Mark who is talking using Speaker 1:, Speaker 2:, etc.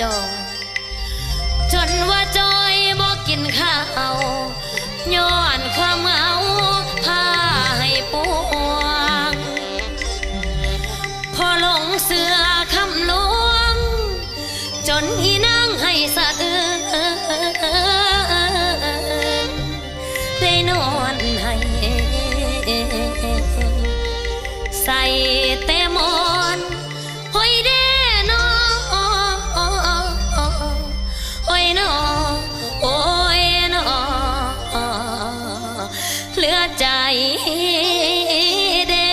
Speaker 1: จอจนว่าจอยบอกกินข้าวย้อนความเมาพาให้ปวง พอหลงเสือคำลวง จนอีนางให้สะอื้ เหลือใจเด้